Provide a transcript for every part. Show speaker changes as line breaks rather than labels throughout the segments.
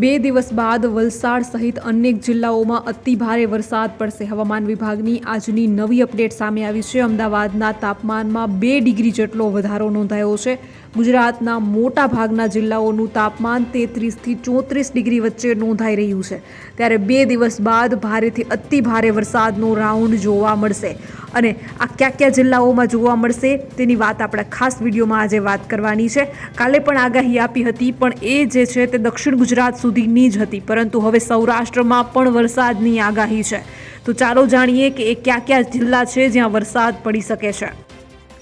બે દિવસ બાદ વલસાડ સહિત અનેક જિલ્લાઓમાં અતિ ભારે વરસાદ પડશે. હવામાન વિભાગની આજની નવી અપડેટ સામે આવી છે. અમદાવાદના તાપમાનમાં બે ડિગ્રી જેટલો વધારો નોંધાયો છે. ગુજરાતના મોટા ભાગના જિલ્લાઓનું તાપમાન તેત્રીસથી ચોત્રીસ ડિગ્રી વચ્ચે નોંધાઈ રહ્યું છે. ત્યારે બે દિવસ બાદ ભારેથી અતિ ભારે વરસાદનો રાઉન્ડ જોવા મળશે. અને આ કયા કયા જિલ્લાઓમાં જોવા મળશે તેની વાત આપણે ખાસ વિડીયોમાં આજે વાત કરવાની છે. કાલે પણ આગાહી આપી હતી, પણ એ જે છે તે દક્ષિણ ગુજરાત સુધીની જ હતી. પરંતુ હવે સૌરાષ્ટ્રમાં પણ વરસાદની આગાહી છે. તો ચાલો જાણીએ કે એ કયા કયા જિલ્લા છે જ્યાં વરસાદ પડી શકે છે.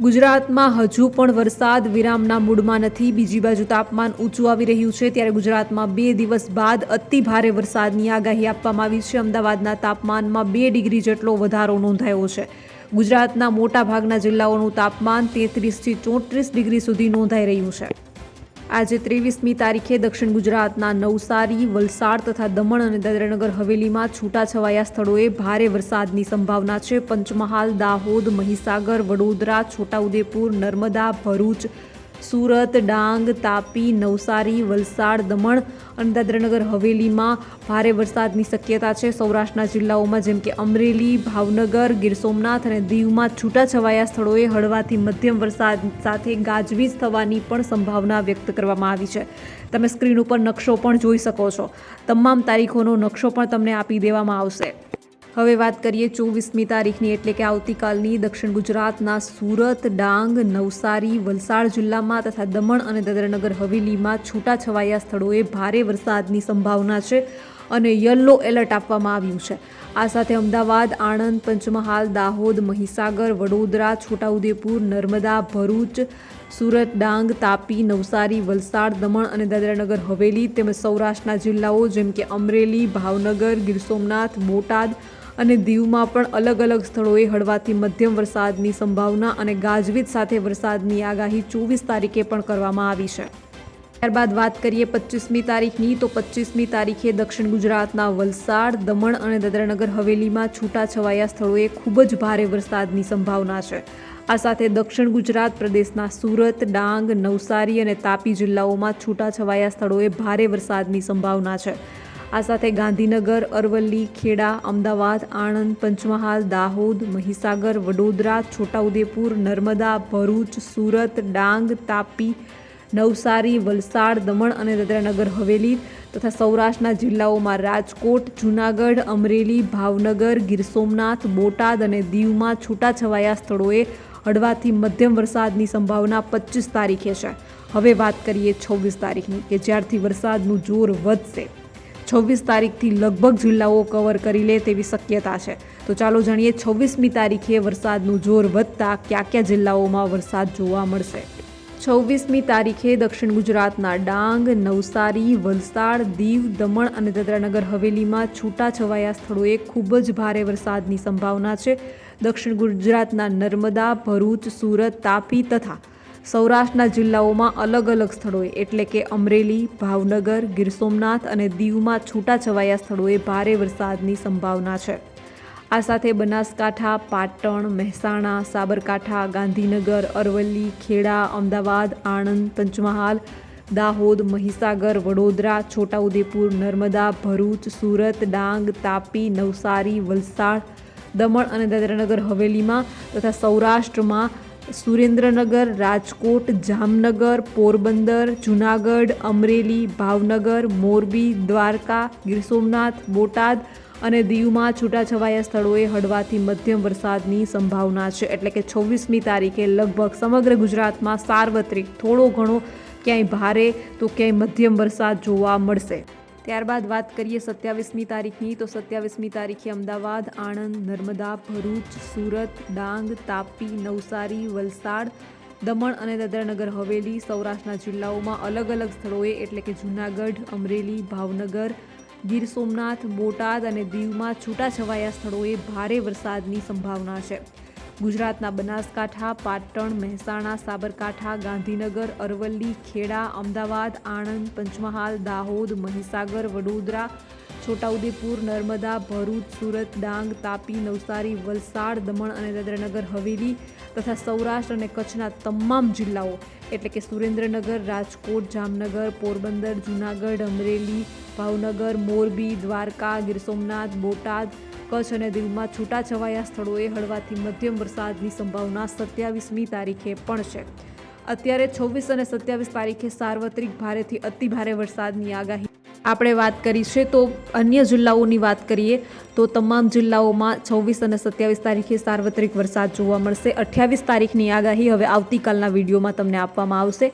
ગુજરાતમાં હજુ પણ વરસાદ વિરામના મૂડમાં નથી. બીજી બાજુ તાપમાન ઊંચું આવી રહ્યું છે. ત્યારે ગુજરાતમાં બે દિવસ બાદ અતિ ભારે વરસાદની આગાહી આપવામાં આવી છે. અમદાવાદના તાપમાનમાં બે ડિગ્રી જેટલો વધારો નોંધાયો છે. ગુજરાતના મોટાભાગના જિલ્લાઓનું તાપમાન તેત્રીસથી ચોત્રીસ ડિગ્રી સુધી નોંધાઈ રહ્યું છે. આજે ત્રેવીસમી તારીખે દક્ષિણ ગુજરાતના નવસારી, વલસાડ તથા દમણ અને દાદરાનગર હવેલીમાં છૂટાછવાયા સ્થળોએ ભારે વરસાદની સંભાવના છે. પંચમહાલ, દાહોદ, મહીસાગર, વડોદરા, છોટાઉદેપુર, નર્મદા, ભરૂચ સુરત, ડાંગ, તાપી, નવસારી, વલસાડ, દમણ અને દાદરાનગર હવેલીમાં ભારે વરસાદની શક્યતા છે. સૌરાષ્ટ્રના જિલ્લાઓમાં જેમ કે અમરેલી, ભાવનગર, ગીર સોમનાથ અને દીવમાં છૂટાછવાયા સ્થળોએ હળવાથી મધ્યમ વરસાદ સાથે ગાજવીજ થવાની પણ સંભાવના વ્યક્ત કરવામાં આવી છે. તમે સ્ક્રીન ઉપર નકશો પણ જોઈ શકો છો. તમામ તારીખોનો નકશો પણ તમને આપી દેવામાં આવશે. હવે વાત કરીએ ચોવીસમી તારીખની, એટલે કે આવતીકાલની દક્ષિણ ગુજરાતના સુરત, ડાંગ, નવસારી, વલસાડ જિલ્લામાં તથા દમણ અને દાદરાનગર હવેલીમાં છૂટાછવાયા સ્થળોએ ભારે વરસાદની સંભાવના છે અને યલો એલર્ટ આપવામાં આવ્યું છે. આ સાથે અમદાવાદ, આણંદ, પંચમહાલ, દાહોદ, મહીસાગર, વડોદરા, છોટાઉદેપુર, નર્મદા, ભરૂચ, સુરત, ડાંગ, તાપી, નવસારી, વલસાડ, દમણ અને દાદરાનગર હવેલી તેમજ સૌરાષ્ટ્રના જિલ્લાઓ જેમ કે અમરેલી, ભાવનગર, ગીર સોમનાથ, બોટાદ અને દીવમાં પણ અલગ અલગ સ્થળોએ હળવાથી મધ્યમ વરસાદની સંભાવના અને ગાજવીજ સાથે વરસાદની આગાહી ચોવીસ તારીખે પણ કરવામાં આવી છે. ત્યારબાદ વાત કરીએ પચીસમી તારીખની, તો પચીસમી તારીખે દક્ષિણ ગુજરાતના વલસાડ, દમણ અને દાદરાનગર હવેલીમાં છૂટાછવાયા સ્થળોએ ખૂબ જ ભારે વરસાદની સંભાવના છે. આ સાથે દક્ષિણ ગુજરાત પ્રદેશના સુરત, ડાંગ, નવસારી અને તાપી જિલ્લાઓમાં છૂટાછવાયા સ્થળોએ ભારે વરસાદની સંભાવના છે. આ સાથે ગાંધીનગર, અરવલ્લી, ખેડા, અમદાવાદ, આણંદ, પંચમહાલ, દાહોદ, મહીસાગર, વડોદરા, છોટાઉદેપુર, નર્મદા, ભરૂચ, સુરત, ડાંગ, તાપી, નવસારી, વલસાડ, દમણ અને દાદરાનગર, હવેલી તથા સૌરાષ્ટ્રના જિલ્લાઓમાં રાજકોટ, જૂનાગઢ, અમરેલી, ભાવનગર, ગીર સોમનાથ, બોટાદ અને દીવમાં છૂટાછવાયા સ્થળોએ હળવાથી મધ્યમ વરસાદની સંભાવના પચીસ તારીખે છે. હવે વાત કરીએ છવ્વીસ તારીખની કે જ્યારથી વરસાદનું જોર વધશે. છવ્વીસ તારીખથી લગભગ જિલ્લાઓ કવર કરી લે તેવી શક્યતા છે. તો ચાલો જાણીએ છવ્વીસમી તારીખે વરસાદનું જોર વધતા કયા કયા જિલ્લાઓમાં વરસાદ જોવા મળશે. છવ્વીસમી તારીખે દક્ષિણ ગુજરાતના ડાંગ, નવસારી, વલસાડ, દીવ, દમણ અને દાદરાનગર હવેલીમાં છૂટાછવાયા સ્થળોએ ખૂબ જ ભારે વરસાદની સંભાવના છે. દક્ષિણ ગુજરાતના નર્મદા, ભરૂચ, સુરત, તાપી તથા સૌરાષ્ટ્રના જિલ્લાઓમાં અલગ અલગ સ્થળોએ, એટલે કે અમરેલી, ભાવનગર, ગીર સોમનાથ અને દીવમાં છૂટાછવાયા સ્થળોએ ભારે વરસાદની સંભાવના છે. આ સાથે બનાસકાંઠા, પાટણ, મહેસાણા, સાબરકાંઠા, ગાંધીનગર, અરવલ્લી, ખેડા, અમદાવાદ, આણંદ, પંચમહાલ, દાહોદ, મહીસાગર, વડોદરા, છોટાઉદેપુર, નર્મદા, ભરૂચ, સુરત, ડાંગ, તાપી, નવસારી, વલસાડ, દમણ અને દાદરાનગર હવેલીમાં તથા સૌરાષ્ટ્રમાં સુરેન્દ્રનગર, રાજકોટ, જામનગર, પોરબંદર, જૂનાગઢ, અમરેલી, ભાવનગર, મોરબી, દ્વારકા, ગીર સોમનાથ, બોટાદ અને દીવમાં છૂટાછવાયા સ્થળોએ હળવાથી મધ્યમ વરસાદની સંભાવના છે. એટલે કે છવ્વીસમી તારીખે લગભગ સમગ્ર ગુજરાતમાં સાર્વત્રિક, થોડો ઘણો ક્યાંય ભારે તો ક્યાંય મધ્યમ વરસાદ જોવા મળશે. ત્યારબાદ વાત કરીએ સત્યાવીસમી તારીખની, તો સત્યાવીસમી તારીખે અમદાવાદ, આણંદ, નર્મદા, ભરૂચ, સુરત, ડાંગ, તાપી, નવસારી, વલસાડ, દમણ અને દાદરાનગર, હવેલી, સૌરાષ્ટ્રના જિલ્લાઓમાં અલગ અલગ સ્થળોએ, એટલે કે જૂનાગઢ, અમરેલી, ભાવનગર, ગીર સોમનાથ, બોટાદ અને દીવમાં છૂટાછવાયા સ્થળોએ ભારે વરસાદની સંભાવના છે. ગુજરાતના બનાસકાંઠા, પાટણ, મહેસાણા, સાબરકાંઠા, ગાંધીનગર, અરવલ્લી, ખેડા, અમદાવાદ, આણંદ, પંચમહાલ, દાહોદ, મહીસાગર, વડોદરા, છોટાઉદેપુર, નર્મદા, ભરૂચ, સુરત, ડાંગ, તાપી, નવસારી, વલસાડ, દમણ અને દાદરાનગર, હવેલી તથા સૌરાષ્ટ્ર અને કચ્છના તમામ જિલ્લાઓ, એટલે કે સુરેન્દ્રનગર, રાજકોટ, જામનગર, પોરબંદર, જૂનાગઢ, અમરેલી, ભાવનગર, મોરબી, દ્વારકા, ગીર સોમનાથ, બોટાદ કચ્છ અને દીવમાં છૂટાછવાયા સ્થળોએ હળવાથી મધ્યમ વરસાદની સંભાવના સત્યાવીસમી તારીખે પણ છે. અત્યારે છવ્વીસ અને સત્યાવીસ તારીખે સાર્વત્રિક ભારેથી અતિ ભારે વરસાદની આગાહી. આપણે વાત કરી છે તો અન્ય જિલ્લાઓની વાત કરીએ તો તમામ જિલ્લાઓમાં છવ્વીસ અને સત્યાવીસ તારીખે સાર્વત્રિક વરસાદ જોવા મળશે. અઠ્યાવીસ તારીખની આગાહી હવે આવતીકાલના વિડીયોમાં તમને આપવામાં આવશે.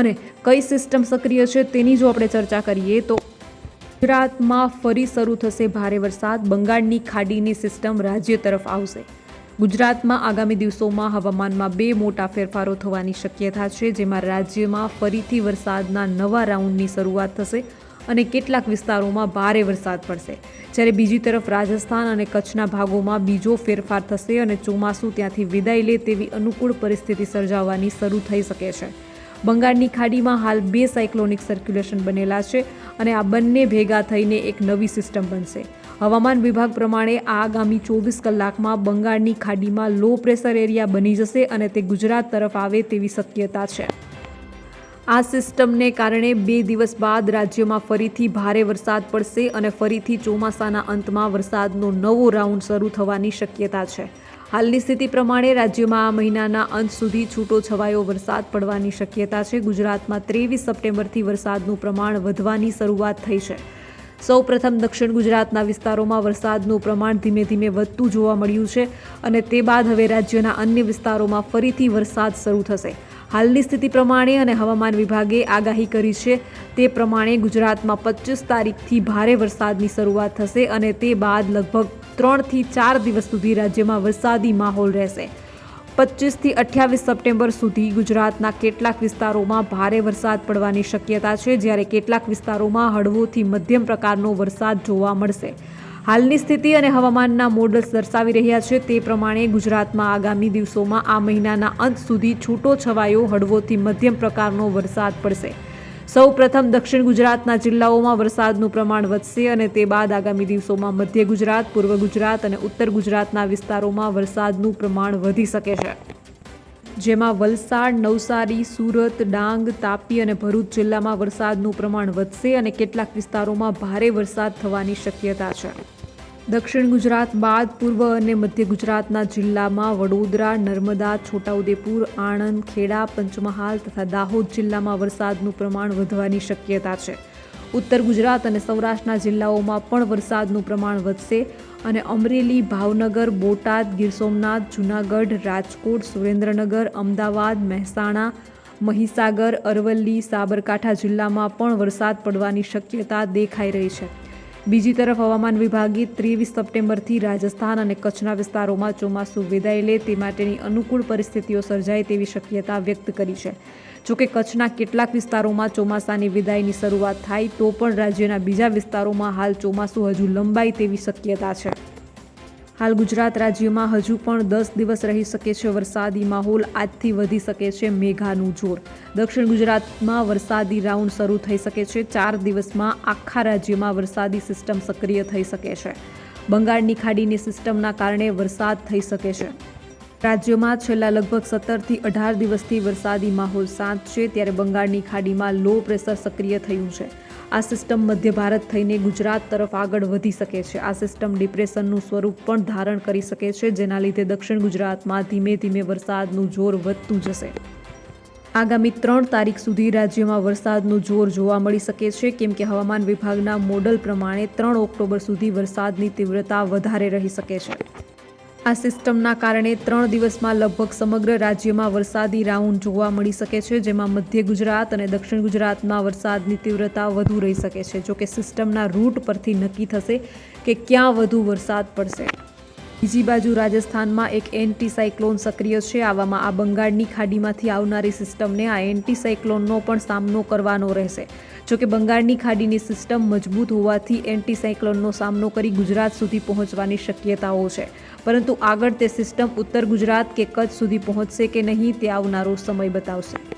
અને કઈ સિસ્ટમ સક્રિય છે તેની જો આપણે ચર્ચા કરીએ તો ગુજરાતમાં ફરી શરૂ થશે ભારે વરસાદ. બંગાળની ખાડીની સિસ્ટમ રાજ્ય તરફ આવશે. ગુજરાતમાં આગામી દિવસોમાં હવામાનમાં બે મોટા ફેરફારો થવાની શક્યતા છે, જેમાં રાજ્યમાં ફરીથી વરસાદના નવા રાઉન્ડની શરૂઆત થશે અને કેટલાક વિસ્તારોમાં ભારે વરસાદ પડશે. જ્યારે બીજી તરફ રાજસ્થાન અને કચ્છના ભાગોમાં બીજો ફેરફાર થશે અને ચોમાસું ત્યાંથી વિદાય લે તેવી અનુકૂળ પરિસ્થિતિ સર્જાવાની શરૂ થઈ શકે છે. બંગાળની ખાડીમાં હાલ બે સાયક્લોનિક સર્ક્યુલેશન બનેલા છે અને આ બંને ભેગા થઈને એક નવી સિસ્ટમ બનશે. હવામાન વિભાગ પ્રમાણે આ આગામી ચોવીસ કલાકમાં બંગાળની ખાડીમાં લો પ્રેશર એરિયા બની જશે અને તે ગુજરાત તરફ આવે તેવી શક્યતા છે. આ સિસ્ટમને કારણે બે દિવસ બાદ રાજ્યમાં ફરીથી ભારે વરસાદ પડશે અને ફરીથી ચોમાસાના અંતમાં વરસાદનો નવો રાઉન્ડ શરૂ થવાની શક્યતા છે. હાલની સ્થિતિ પ્રમાણે રાજ્યમાં આ મહિનાના અંત સુધી છૂટો છવાયો વરસાદ પડવાની શક્યતા છે. ગુજરાતમાં ત્રેવીસ સપ્ટેમ્બરથી વરસાદનું પ્રમાણ વધવાની શરૂઆત થઈ છે. સૌ પ્રથમ દક્ષિણ ગુજરાતના વિસ્તારોમાં વરસાદનું પ્રમાણ ધીમે ધીમે વધતું જોવા મળ્યું છે અને તે બાદ હવે રાજ્યના અન્ય વિસ્તારોમાં ફરીથી વરસાદ શરૂ થશે. હાલની સ્થિતિ પ્રમાણે અને હવામાન વિભાગે આગાહી કરી છે તે પ્રમાણે ગુજરાતમાં પચીસ તારીખથી ભારે વરસાદની શરૂઆત થશે અને તે બાદ લગભગ ત્રણથી ચાર દિવસ સુધી રાજ્યમાં વરસાદી માહોલ રહેશે. પચીસથી અઠ્યાવીસ સપ્ટેમ્બર સુધી ગુજરાતના કેટલાક વિસ્તારોમાં ભારે વરસાદ પડવાની શક્યતા છે, જ્યારે કેટલાક વિસ્તારોમાં હળવોથી મધ્યમ પ્રકારનો વરસાદ જોવા મળશે. હાલની સ્થિતિ અને હવામાનના મોડલ્સ દર્શાવી રહ્યા છે, તે પ્રમાણે ગુજરાતમાં આગામી દિવસોમાં આ મહિનાના અંત સુધી છૂટો છવાયો હળવોથી મધ્યમ પ્રકારનો વરસાદ પડશે. સૌ પ્રથમ દક્ષિણ ગુજરાતના જિલ્લાઓમાં વરસાદનું પ્રમાણ વધશે અને તે બાદ આગામી દિવસોમાં મધ્ય ગુજરાત, પૂર્વ ગુજરાત અને ઉત્તર ગુજરાતના વિસ્તારોમાં વરસાદનું પ્રમાણ વધી શકે છે. જેમાં વલસાડ, નવસારી, સુરત, ડાંગ, તાપી અને ભરૂચ જિલ્લામાં વરસાદનું પ્રમાણ વધશે અને કેટલાક વિસ્તારોમાં ભારે વરસાદ થવાની શક્યતા છે. દક્ષિણ ગુજરાત બાદ પૂર્વ અને મધ્ય ગુજરાતના જિલ્લામાં વડોદરા, નર્મદા, છોટાઉદેપુર, આણંદ, ખેડા, પંચમહાલ તથા દાહોદ જિલ્લામાં વરસાદનું પ્રમાણ વધવાની શક્યતા છે. ઉત્તર ગુજરાત અને સૌરાષ્ટ્રના જિલ્લાઓમાં પણ વરસાદનું પ્રમાણ વધશે અને અમરેલી, ભાવનગર, બોટાદ, ગીર સોમનાથ, જૂનાગઢ, રાજકોટ, સુરેન્દ્રનગર, અમદાવાદ, મહેસાણા, મહીસાગર, અરવલ્લી, સાબરકાંઠા જિલ્લામાં પણ વરસાદ પડવાની શક્યતા દેખાઈ રહી છે. બીજી તરફ હવામાન વિભાગે ત્રેવીસ સપ્ટેમ્બરથી રાજસ્થાન અને કચ્છના વિસ્તારોમાં ચોમાસું વિદાય લે તે માટેની અનુકૂળ પરિસ્થિતિઓ સર્જાય તેવી શક્યતા વ્યક્ત કરી છે. જોકે કચ્છના કેટલાક વિસ્તારોમાં ચોમાસાની વિદાયની શરૂઆત થાય તો પણ રાજ્યના બીજા વિસ્તારોમાં હાલ ચોમાસું હજુ લંબાય તેવી શક્યતા છે. હાલ ગુજરાત રાજ્યમાં હજુ પણ દસ દિવસ રહી શકે છે વરસાદી માહોલ. આજથી વધી શકે છે મેઘાનું જોર. દક્ષિણ ગુજરાતમાં વરસાદી રાઉન્ડ શરૂ થઈ શકે છે. ચાર દિવસમાં આખા રાજ્યમાં વરસાદી સિસ્ટમ સક્રિય થઈ શકે છે. બંગાળની ખાડીની સિસ્ટમના કારણે વરસાદ થઈ શકે છે. રાજ્યમાં છેલ્લા લગભગ સત્તરથી અઢાર દિવસથી વરસાદી માહોલ શાંત છે. ત્યારે બંગાળની ખાડીમાં લો પ્રેશર સક્રિય થયું છે. આ સિસ્ટમ મધ્ય ભારત થઈને ગુજરાત તરફ આગળ વધી શકે છે. આ સિસ્ટમ ડિપ્રેશનનું સ્વરૂપ પણ ધારણ કરી શકે છે, જેના લીધે દક્ષિણ ગુજરાતમાં ધીમે ધીમે વરસાદનું જોર વધતું જશે. આગામી ત્રણ તારીખ સુધી રાજ્યમાં વરસાદનું જોર જોવા મળી શકે છે, કેમ કે હવામાન વિભાગના મોડલ પ્રમાણે ત્રણ ઓક્ટોબર સુધી વરસાદની તીવ્રતા વધારે રહી શકે છે. આ સિસ્ટમના કારણે ત્રણ દિવસમાં લગભગ સમગ્ર રાજ્યમાં વરસાદી રાઉન્ડ જોવા મળી શકે છે, જેમાં મધ્ય ગુજરાત અને દક્ષિણ ગુજરાતમાં વરસાદની તીવ્રતા વધુ રહી શકે છે. જોકે સિસ્ટમના રૂટ પરથી નક્કી થશે કે ક્યાં વધુ વરસાદ પડશે. બીજી બાજુ રાજસ્થાનમાં એક એન્ટી સાયક્લોન સક્રિય છે. આવામાં આ બંગાળની ખાડીમાંથી આવનારી સિસ્ટમને આ એન્ટી સાયક્લોનનો પણ સામનો કરવાનો રહેશે. જોકે બંગાળની ખાડીની સિસ્ટમ મજબૂત હોવાથી એન્ટી સાયક્લોનનો સામનો કરી ગુજરાત સુધી પહોંચવાની શક્યતાઓ છે. પરંતુ આગળ તે સિસ્ટમ ઉત્તર ગુજરાત કે કચ્છ સુધી પહોંચશે કે નહીં તે આવનારો સમય બતાવશે.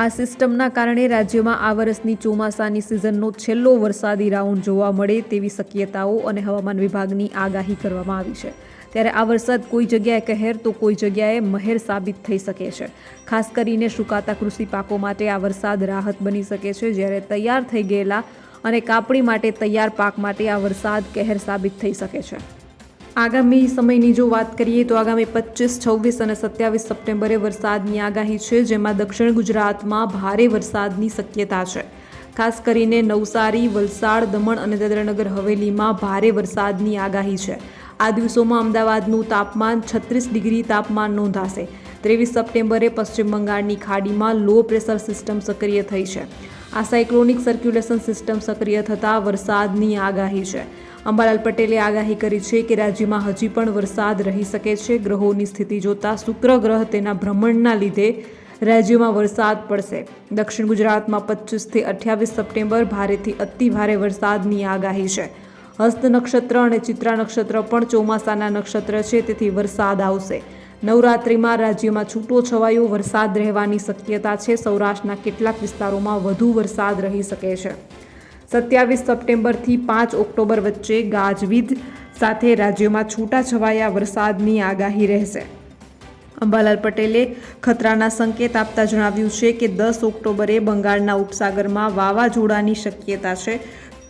આ સિસ્ટમના કારણે રાજ્યમાં આ વર્ષની ચોમાસાની સિઝનનો છેલ્લો વરસાદી રાઉન્ડ જોવા મળે તેવી શક્યતાઓ અને હવામાન વિભાગની આગાહી કરવામાં આવી છે. ત્યારે આ વરસાદ કોઈ જગ્યાએ કહેર તો કોઈ જગ્યાએ મહેર સાબિત થઈ શકે છે. ખાસ કરીને સુકાતા કૃષિ પાકો માટે આ વરસાદ રાહત બની શકે છે જ્યારે તૈયાર થઈ ગયેલા અને કાપણી માટે તૈયાર પાક માટે આ વરસાદ કહેર સાબિત થઈ શકે છે. આગામી સમયની જો વાત કરીએ તો આગામી પચીસ, છવ્વીસ અને સત્યાવીસ સપ્ટેમ્બરે વરસાદની આગાહી છે, જેમાં દક્ષિણ ગુજરાતમાં ભારે વરસાદની શક્યતા છે. ખાસ કરીને નવસારી, વલસાડ, દમણ અને દાદરાનગર હવેલીમાં ભારે વરસાદની આગાહી છે. આ દિવસોમાં અમદાવાદનું તાપમાન છત્રીસ ડિગ્રી તાપમાન નોંધાશે. ત્રેવીસ સપ્ટેમ્બરે પશ્ચિમ બંગાળની ખાડીમાં લો પ્રેશર સિસ્ટમ સક્રિય થઈ છે. આ સાયક્લોનિક સર્ક્યુલેશન સિસ્ટમ સક્રિય થતાં વરસાદની આગાહી છે. અંબાલાલ પટેલે આગાહી કરી છે કે રાજ્યમાં હજી પણ વરસાદ રહી શકે છે. ગ્રહોની સ્થિતિ જોતા શુક્ર ગ્રહ તેના ભ્રમણના લીધે રાજ્યમાં વરસાદ પડશે. દક્ષિણ ગુજરાતમાં પચીસથી અઠ્યાવીસ સપ્ટેમ્બર ભારેથી અતિ ભારે વરસાદની આગાહી છે. હસ્ત નક્ષત્ર અને ચિત્રા નક્ષત્ર પણ ચોમાસાના નક્ષત્ર છે, તેથી વરસાદ આવશે. નવરાત્રિમાં રાજ્યમાં છૂટો છવાયો વરસાદ રહેવાની શક્યતા છે. સૌરાષ્ટ્રના કેટલાક વિસ્તારોમાં વધુ વરસાદ રહી શકે છે. સત્યાવીસ સપ્ટેમ્બરથી પાંચ ઓક્ટોબર વચ્ચે ગાજવીજ સાથે રાજ્યમાં છૂટાછવાયા વરસાદની આગાહી રહેશે. અંબાલાલ પટેલે ખતરાના સંકેત આપતા જણાવ્યું છે કે દસ ઓક્ટોબરે બંગાળના ઉપસાગરમાં વાવાઝોડાની શક્યતા છે.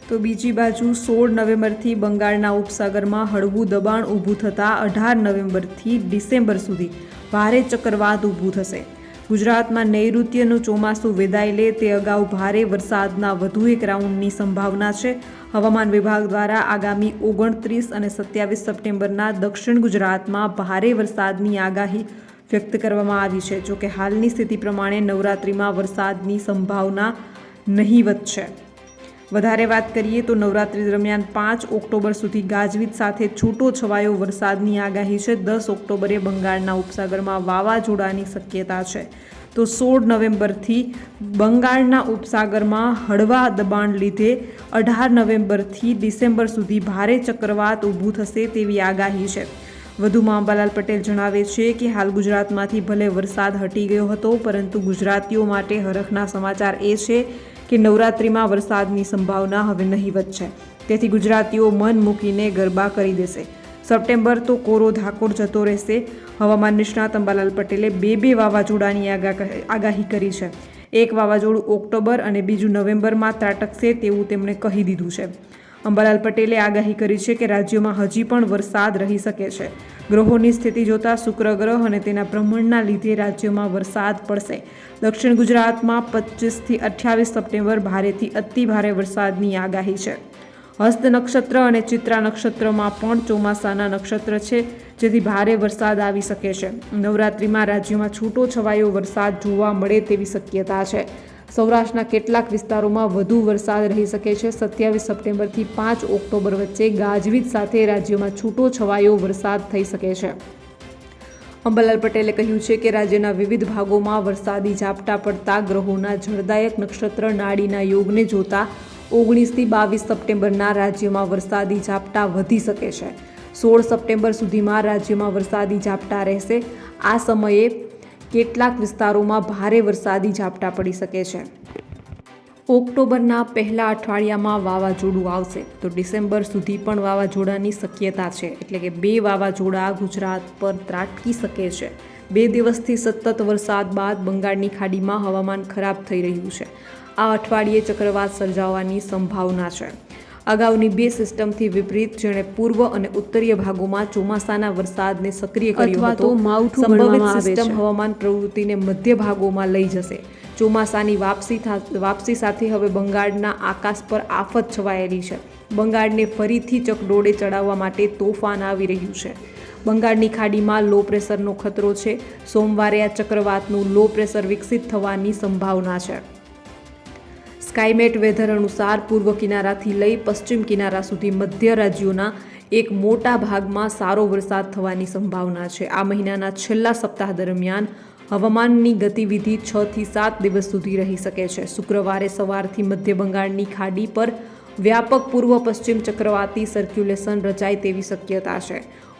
તો બીજી બાજુ સોળ નવેમ્બરથી બંગાળના ઉપસાગરમાં હળવું દબાણ ઊભું થતાં અઢાર નવેમ્બરથી ડિસેમ્બર સુધી ભારે ચક્રવાત ઊભું થશે. ગુજરાતમાં નૈઋત્યનું ચોમાસું વિદાય લે તે અગાઉ ભારે વરસાદના વધુ એક રાઉન્ડની સંભાવના છે. હવામાન વિભાગ દ્વારા આગામી ઓગણત્રીસ અને સત્યાવીસ સપ્ટેમ્બરના દક્ષિણ ગુજરાતમાં ભારે વરસાદની આગાહી વ્યક્ત કરવામાં આવી છે. જોકે હાલની સ્થિતિ પ્રમાણે નવરાત્રિમાં વરસાદની સંભાવના નહીવત છે. વધારે વાત કરીએ તો નવરાત્રી દરમિયાન પાંચ ઓક્ટોબર સુધી ગાજવીજ સાથે છૂટો છવાયો વરસાદની આગાહી છે. દસ ઓક્ટોબરે બંગાળના ઉપસાગરમાં વાવાઝોડાની શક્યતા છે. તો સોળ નવેમ્બરથી બંગાળના ઉપસાગરમાં હળવા દબાણ લીધે અઢાર નવેમ્બરથી ડિસેમ્બર સુધી ભારે ચક્રવાત ઊભું થશે તેવી આગાહી છે. વધુમાં અંબાલાલ પટેલ જણાવે છે કે હાલ ગુજરાતમાંથી ભલે વરસાદ હટી ગયો હતો, પરંતુ ગુજરાતીઓ માટે હરખના સમાચાર એ છે કે નવરાત્રિમાં વરસાદની સંભાવના હવે નહીવત છે. તેથી ગુજરાતીઓ મન મૂકીને ગરબા કરી દેશે. સપ્ટેમ્બર તો કોરો ધાકોર જતો રહેશે. હવામાન નિષ્ણાત અંબાલાલ પટેલે બે બે વાવાઝોડાની આગા- આગાહી કરી છે. એક વાવાઝોડું ઓક્ટોબર અને બીજું નવેમ્બરમાં ત્રાટકશે તેવું તેમણે કહી દીધું છે. અંબાલાલ પટેલે આગાહી કરી છે કે રાજ્યમાં હજી પણ વરસાદ રહી શકે છે. ગ્રહોની સ્થિતિ જોતા શુક્ર ગ્રહ અને તેના ભ્રમણના લીધે રાજ્યમાં વરસાદ પડશે. દક્ષિણ ગુજરાતમાં પચીસથી અઠ્યાવીસ સપ્ટેમ્બર ભારેથી અતિ ભારે વરસાદની આગાહી છે. હસ્ત નક્ષત્ર અને ચિત્રા નક્ષત્રમાં પણ ચોમાસાના નક્ષત્ર છે, જેથી ભારે વરસાદ આવી શકે છે. નવરાત્રિમાં રાજ્યમાં છૂટો છવાયો વરસાદ જોવા મળે તેવી શક્યતા છે. સૌરાષ્ટ્રના કેટલાક વિસ્તારોમાં વધુ વરસાદ રહી શકે છે. સત્યાવીસ સપ્ટેમ્બરથી પાંચ ઓક્ટોબર વચ્ચે ગાજવીજ સાથે રાજ્યમાં છૂટો છવાયો વરસાદ થઈ શકે છે. અંબાલાલ પટેલે કહ્યું છે કે રાજ્યના વિવિધ ભાગોમાં વરસાદી ઝાપટા પડતા ગ્રહોના જળદાયક નક્ષત્ર નાડીના યોગને જોતા ઓગણીસથી બાવીસ સપ્ટેમ્બરના રાજ્યમાં વરસાદી ઝાપટા વધી શકે છે. સોળ સપ્ટેમ્બર સુધીમાં રાજ્યમાં વરસાદી ઝાપટા રહેશે. આ સમયે કેટલાક વિસ્તારોમાં ભારે વરસાદી ઝાપટા પડી શકે છે. ઓક્ટોબરના પહેલા અઠવાડિયામાં વાવાઝોડું આવશે. તો ડિસેમ્બર સુધી પણ વાવાઝોડાની શક્યતા છે. એટલે કે બે વાવાઝોડા ગુજરાત પર ત્રાટકી શકે છે. બે દિવસથી સતત વરસાદ બાદ બંગાળની ખાડીમાં હવામાન ખરાબ થઈ રહ્યું છે. આ અઠવાડિયે ચક્રવાત સર્જાવાની સંભાવના છે. અગાઉની બે સિસ્ટમથી વિપરીત જેણે પૂર્વ અને ઉત્તરીય ભાગોમાં ચોમાસાના વરસાદને સક્રિય કર્યો હતો. સંભવિત સિસ્ટમ હવામાન પ્રવૃત્તિને મધ્ય ભાગોમાં લઈ જશે. ચોમાસાની વાપસી વાપસી સાથે હવે બંગાળના આકાશ પર આફત છવાયેલી છે. બંગાળને ફરીથી ચકડોળે ચડાવવા માટે તોફાન આવી રહ્યું છે. બંગાળની ખાડીમાં લો પ્રેશરનો ખતરો છે. સોમવારે આ ચક્રવાતનું લો પ્રેશર વિકસિત થવાની સંભાવના છે. સ્કાયમેટ વેધર અનુસાર પૂર્વ કિનારાથી લઈ પશ્ચિમ કિનારા સુધી મધ્ય રાજ્યોના એક મોટા ભાગમાં સારો વરસાદ થવાની સંભાવના છે. આ મહિનાના છેલ્લા સપ્તાહ દરમિયાન હવામાનની ગતિવિધિ છ થી સાત દિવસ સુધી રહી શકે છે. શુક્રવારે સવારથી મધ્ય બંગાળની ખાડી પર વ્યાપક પૂર્વ પશ્ચિમ ચક્રવાતી સર્ક્યુલેશન રચાય તેવી શક્યતા છે.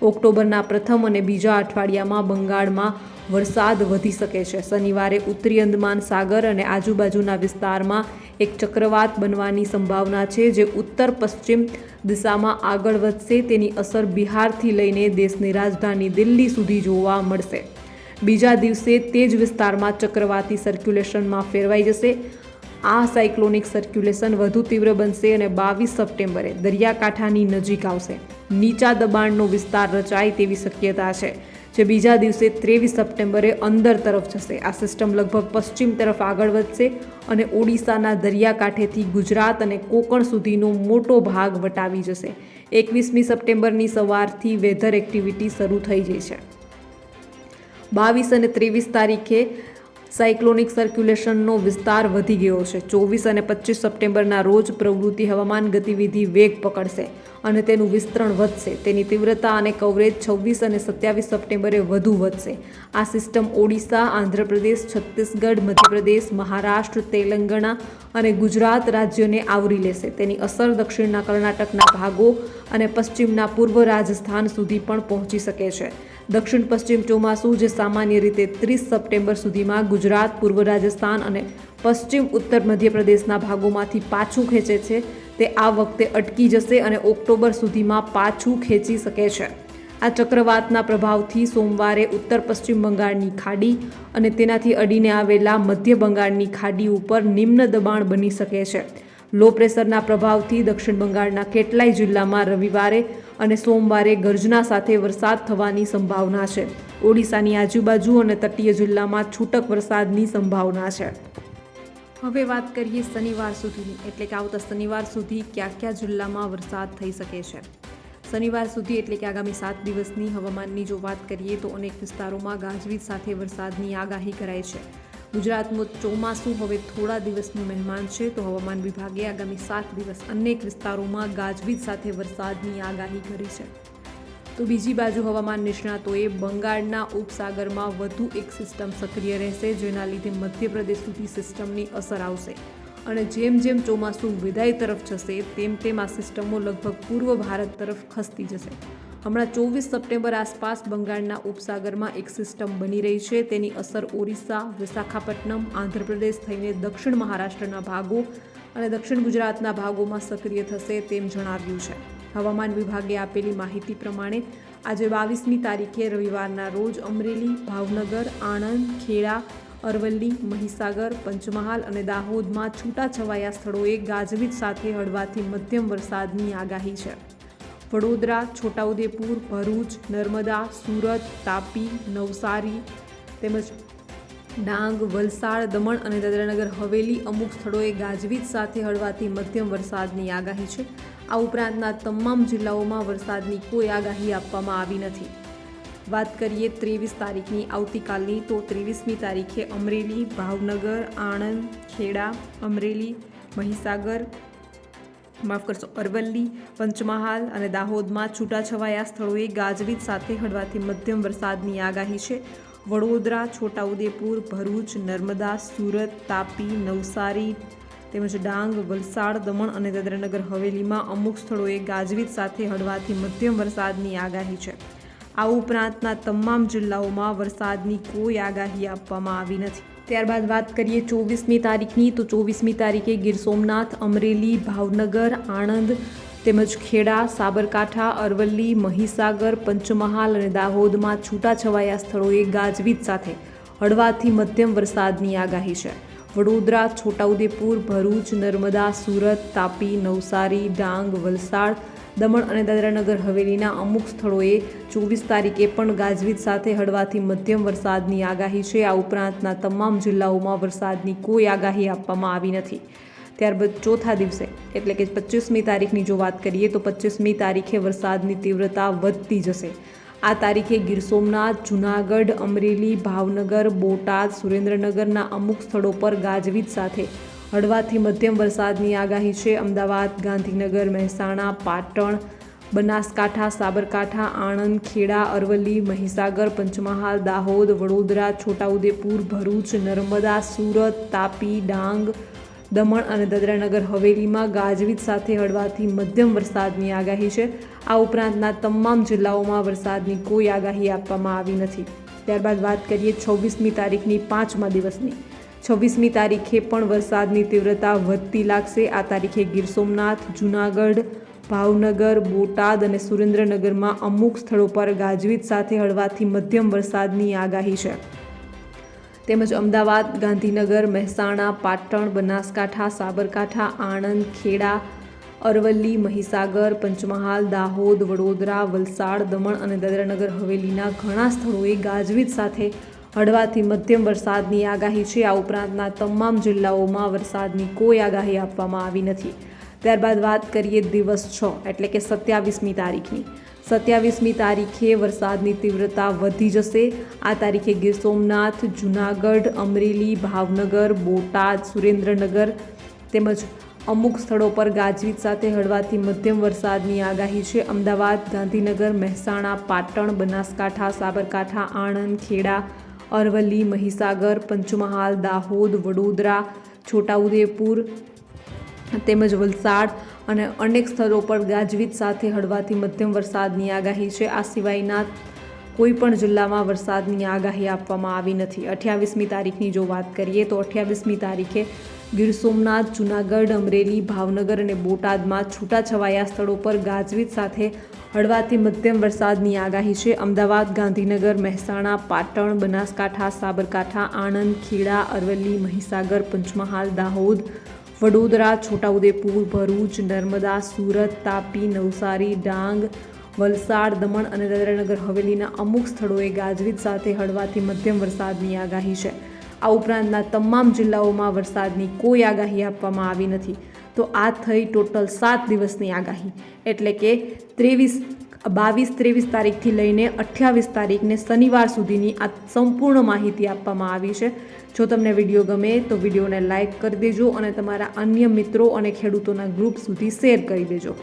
ઓક્ટોબરના પ્રથમ અને બીજા અઠવાડિયામાં બંગાળમાં વરસાદ વધી શકે છે. શનિવારે ઉત્તરી અંદમાન સાગર અને આજુબાજુના વિસ્તારમાં એક ચક્રવાત બનવાની સંભાવના છે જે ઉત્તર પશ્ચિમ દિશામાં આગળ વધશે. તેની અસર બિહારથી લઈને દેશની રાજધાની દિલ્હી સુધી જોવા મળશે. બીજા દિવસે તે જ વિસ્તારમાં ચક્રવાતી સર્ક્યુલેશનમાં ફેરવાઈ જશે. આ સાયક્લોનિક સર્ક્યુલેશન વધુ તીવ્ર બનશે અને બાવીસ સપ્ટેમ્બરે દરિયાકાંઠાની નજીક આવશે. નીચા દબાણનો વિસ્તાર રચાય તેવી શક્યતા છે, જે બીજા દિવસે ત્રેવીસ સપ્ટેમ્બરે અંદર તરફ જશે. આ સિસ્ટમ લગભગ પશ્ચિમ તરફ આગળ વધશે અને ઓડિશાના દરિયાકાંઠેથી ગુજરાત અને કોકણ સુધીનો મોટો ભાગ વટાવી જશે. એકવીસમી સપ્ટેમ્બરની સવારથી વેધર એક્ટિવિટી શરૂ થઈ જઈ છે. બાવીસ અને ત્રેવીસ તારીખે સાયક્લોનિક સર્ક્યુલેશનનો વિસ્તાર વધી ગયો છે. ચોવીસ અને પચીસ સપ્ટેમ્બરના રોજ પ્રવૃત્તિ હવામાન ગતિવિધિ વેગ પકડશે અને તેનું વિસ્તરણ વધશે. તેની તીવ્રતા અને કવરેજ છવ્વીસ અને સત્યાવીસ સપ્ટેમ્બરે વધુ વધશે. આ સિસ્ટમ ઓડિશા, આંધ્રપ્રદેશ, છત્તીસગઢ, મધ્યપ્રદેશ, મહારાષ્ટ્ર, તેલંગાણા અને ગુજરાત રાજ્યોને આવરી લેશે. તેની અસર દક્ષિણના કર્ણાટકના ભાગો અને પશ્ચિમના પૂર્વ રાજસ્થાન સુધી પણ પહોંચી શકે છે. દક્ષિણ પશ્ચિમ ચોમાસું જે સામાન્ય રીતે ત્રીસ સપ્ટેમ્બર સુધીમાં ગુજરાત, પૂર્વ રાજસ્થાન અને પશ્ચિમ ઉત્તર મધ્યપ્રદેશના ભાગોમાંથી પાછું ખેંચે છે. તે આ વખતે અટકી જશે અને ઓક્ટોબર સુધીમાં પાછું ખેંચી શકે છે. આ ચક્રવાતના પ્રભાવથી સોમવારે ઉત્તર પશ્ચિમ બંગાળની ખાડી અને તેનાથી અડીને આવેલા મધ્ય બંગાળની ખાડી ઉપર નિમ્ન દબાણ બની શકે છે. લો પ્રેશરના પ્રભાવથી દક્ષિણ બંગાળના કેટલાય જિલ્લામાં રવિવારે અને સોમવારે ગર્જના સાથે વરસાદ થવાની સંભાવના છે. ઓડિશાની આજુબાજુ અને તટીય જિલ્લામાં છૂટક વરસાદની સંભાવના છે. હવે વાત કરીએ શનિવાર સુધીની, એટલે કે આવતા શનિવાર સુધી કયા કયા જિલ્લામાં વરસાદ થઈ શકે છે. શનિવાર સુધી, એટલે કે આગામી સાત દિવસની હવામાનની જો વાત કરીએ તો અનેક વિસ્તારોમાં ગાજવીજ સાથે વરસાદની આગાહી કરાઈ છે. ગુજરાતનું ચોમાસું હવે થોડા દિવસનું મહેમાન છે તો હવામાન વિભાગે આગામી સાત દિવસ અનેક વિસ્તારોમાં ગાજવીજ સાથે વરસાદની આગાહી કરી છે. તો બીજી બાજુ હવામાન નિષ્ણાતોએ બંગાળના ઉપસાગરમાં વધુ એક સિસ્ટમ સક્રિય રહેશે, જેના લીધે મધ્યપ્રદેશ સુધી સિસ્ટમની અસર આવશે. અને જેમ જેમ ચોમાસું વિદાય તરફ જશે, તેમ તેમ આ સિસ્ટમો લગભગ પૂર્વ ભારત તરફ ખસતી જશે. હમણાં ચોવીસ સપ્ટેમ્બર આસપાસ બંગાળના ઉપસાગરમાં એક સિસ્ટમ બની રહી છે. તેની અસર ઓરિસ્સા, વિશાખાપટ્ટનમ, આંધ્રપ્રદેશ થઈને દક્ષિણ મહારાષ્ટ્રના ભાગો અને દક્ષિણ ગુજરાતના ભાગોમાં સક્રિય થશે તેમ જણાવ્યું છે. હવામાન વિભાગે આપેલી માહિતી પ્રમાણે આજે બાવીસમી તારીખે રવિવારના રોજ અમરેલી, ભાવનગર, આણંદ, ખેડા, અરવલ્લી, મહીસાગર, પંચમહાલ અને દાહોદમાં છૂટાછવાયા સ્થળોએ ગાજવીજ સાથે હળવાથી મધ્યમ વરસાદની આગાહી છે. વડોદરા, છોટાઉદેપુર, ભરૂચ, નર્મદા, સુરત, તાપી, નવસારી તેમજ ડાંગ, વલસાડ, દમણ અને દાદરાનગર હવેલી અમુક સ્થળોએ ગાજવીજ સાથે હળવાથી મધ્યમ વરસાદની આગાહી છે. આ ઉપરાંતના તમામ જિલ્લાઓમાં વરસાદની કોઈ આગાહી આપવામાં આવી નથી. વાત કરીએ ત્રેવીસ તારીખની આવતીકાલની, તો ત્રેવીસમી તારીખે અમરેલી, ભાવનગર, આણંદ, ખેડા, અમરેલી, મહીસાગર માફ કરશો, અરવલ્લી, પંચમહાલ અને દાહોદમાં છૂટાછવાયા સ્થળોએ ગાજવીજ સાથે હળવાથી મધ્યમ વરસાદની આગાહી છે. વડોદરા, છોટાઉદેપુર, ભરૂચ, નર્મદા, સુરત, તાપી, નવસારી તેમજ ડાંગ, વલસાડ, દમણ અને દાદરાનગર હવેલીમાં અમુક સ્થળોએ ગાજવીજ સાથે હળવાથી મધ્યમ વરસાદની આગાહી છે. આ ઉપરાંતના તમામ જિલ્લાઓમાં વરસાદની કોઈ આગાહી આપવામાં આવી નથી. ત્યારબાદ વાત કરીએ ચોવીસમી તારીખની, તો ચોવીસમી તારીખે ગીર સોમનાથ, અમરેલી, ભાવનગર, આણંદ તેમજ ખેડા, સાબરકાંઠા, અરવલ્લી, મહીસાગર, પંચમહાલ અને દાહોદમાં છૂટાછવાયા સ્થળોએ ગાજવીજ સાથે હળવાથી મધ્યમ વરસાદની આગાહી છે. વડોદરા, છોટાઉદેપુર, ભરૂચ, નર્મદા, સુરત, તાપી, નવસારી, ડાંગ, વલસાડ દમણ અને દાદરાનગર હવેલીના અમુક સ્થળોએ ચોવીસ તારીખે પણ ગાજવીજ સાથે હળવાથી મધ્યમ વરસાદની આગાહી છે. આ ઉપરાંતના તમામ જિલ્લાઓમાં વરસાદની કોઈ આગાહી આપવામાં આવી નથી. ત્યારબાદ ચોથા દિવસે, એટલે કે પચીસમી તારીખની જો વાત કરીએ તો પચીસમી તારીખે વરસાદની તીવ્રતા વધતી જશે. આ તારીખે ગીર સોમનાથ, જૂનાગઢ, અમરેલી, ભાવનગર, બોટાદ, સુરેન્દ્રનગરના અમુક સ્થળો પર ગાજવીજ સાથે હળવાથી મધ્યમ વરસાદની આગાહી છે. અમદાવાદ, ગાંધીનગર, મહેસાણા, પાટણ, બનાસકાંઠા, સાબરકાંઠા આણંદ ખેડા અરવલ્લી, મહીસાગર, પંચમહાલ, દાહોદ, વડોદરા, છોટાઉદેપુર, ભરૂચ, નર્મદા, સુરત, તાપી, ડાંગ, દમણ અને દાદરાનગર હવેલીમાં ગાજવીજ સાથે હળવાથી મધ્યમ વરસાદની આગાહી છે. આ ઉપરાંતના તમામ જિલ્લાઓમાં વરસાદની કોઈ આગાહી આપવામાં આવી નથી. ત્યારબાદ વાત કરીએ છવ્વીસમી તારીખની પાંચમા દિવસની. છવ્વીસમી તારીખે પણ વરસાદની તીવ્રતા વધતી લાગશે. આ તારીખે ગીર સોમનાથ, જૂનાગઢ, ભાવનગર, બોટાદ અને સુરેન્દ્રનગરમાં અમુક સ્થળો પર ગાજવીજ સાથે હળવાથી મધ્યમ વરસાદની આગાહી છે. તેમજ અમદાવાદ, ગાંધીનગર, મહેસાણા, પાટણ, બનાસકાંઠા, સાબરકાંઠા, આણંદ, ખેડા, અરવલ્લી, મહીસાગર, પંચમહાલ, દાહોદ, વડોદરા, વલસાડ, દમણ અને દાદરાનગર હવેલીના ઘણા સ્થળોએ ગાજવીજ સાથે હળવાથી મધ્યમ વરસાદની આગાહી છે. આ ઉપરાંતના તમામ જિલ્લાઓમાં વરસાદની કોઈ આગાહી આપવામાં આવી નથી. ત્યારબાદ વાત કરીએ દિવસ છ, એટલે કે સત્યાવીસમી તારીખની. સત્યાવીસમી તારીખે વરસાદની તીવ્રતા વધી જશે. આ તારીખે ગીર સોમનાથ, જૂનાગઢ, અમરેલી, ભાવનગર, બોટાદ, સુરેન્દ્રનગર તેમજ અમુક સ્થળો પર ગાજવીજ સાથે હળવાથી મધ્યમ વરસાદની આગાહી છે. અમદાવાદ, ગાંધીનગર, મહેસાણા, પાટણ, બનાસકાંઠા, સાબરકાંઠા, આણંદ, ખેડા અરવલ્લી, મહીસાગર, પંચમહાલ, દાહોદ, વડોદરા, છોટાઉદેપુર તેમજ વલસાડ અને અનેક સ્થળો પર ગાજવીજ સાથે હળવાથી મધ્યમ વરસાદની આગાહી છે. આ સિવાયના કોઈ પણ જિલ્લામાં વરસાદની આગાહી આપવામાં આવી નથી. અઠ્યાવીસમી તારીખની જો વાત કરીએ તો અઠ્યાવીસમી તારીખે ગીર સોમનાથ, જૂનાગઢ, અમરેલી, ભાવનગર અને બોટાદમાં છૂટાછવાયા સ્થળો પર ગાજવીજ સાથે હળવાથી મધ્યમ વરસાદની આગાહી છે. અમદાવાદ, ગાંધીનગર, મહેસાણા, પાટણ, બનાસકાંઠા, સાબરકાંઠા, આણંદ, ખેડા, અરવલ્લી, મહીસાગર, પંચમહાલ, દાહોદ, વડોદરા, છોટાઉદેપુર, ભરૂચ, નર્મદા, સુરત, તાપી, નવસારી, ડાંગ, વલસાડ, દમણ અને દાદરાનગર હવેલીના અમુક સ્થળોએ ગાજવીજ સાથે હળવાથી મધ્યમ વરસાદની આગાહી છે. આ ઉપરાંતના તમામ જિલ્લાઓમાં વરસાદની કોઈ આગાહી આપવામાં આવી નથી. તો આ થઈ ટોટલ સાત દિવસની આગાહી. એટલે કે ત્રેવીસ, બાવીસ, ત્રેવીસ તારીખથી લઈને અઠ્યાવીસ તારીખને શનિવાર સુધીની આ સંપૂર્ણ માહિતી આપવામાં આવી છે. જો તમને વીડિયો ગમે તો વિડીયોને લાઇક કરી દેજો અને તમારા અન્ય મિત્રો અને ખેડૂતોના ગ્રુપ સુધી શેર કરી દેજો.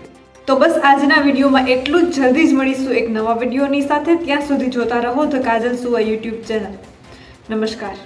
તો બસ આજના વિડીયોમાં એટલું જ. જલ્દી જ મળીશું એક નવા વિડીયોની સાથે. ત્યાં સુધી જોતા રહો ધ કાજલ સુવા યુટ્યુબ ચેનલ. નમસ્કાર.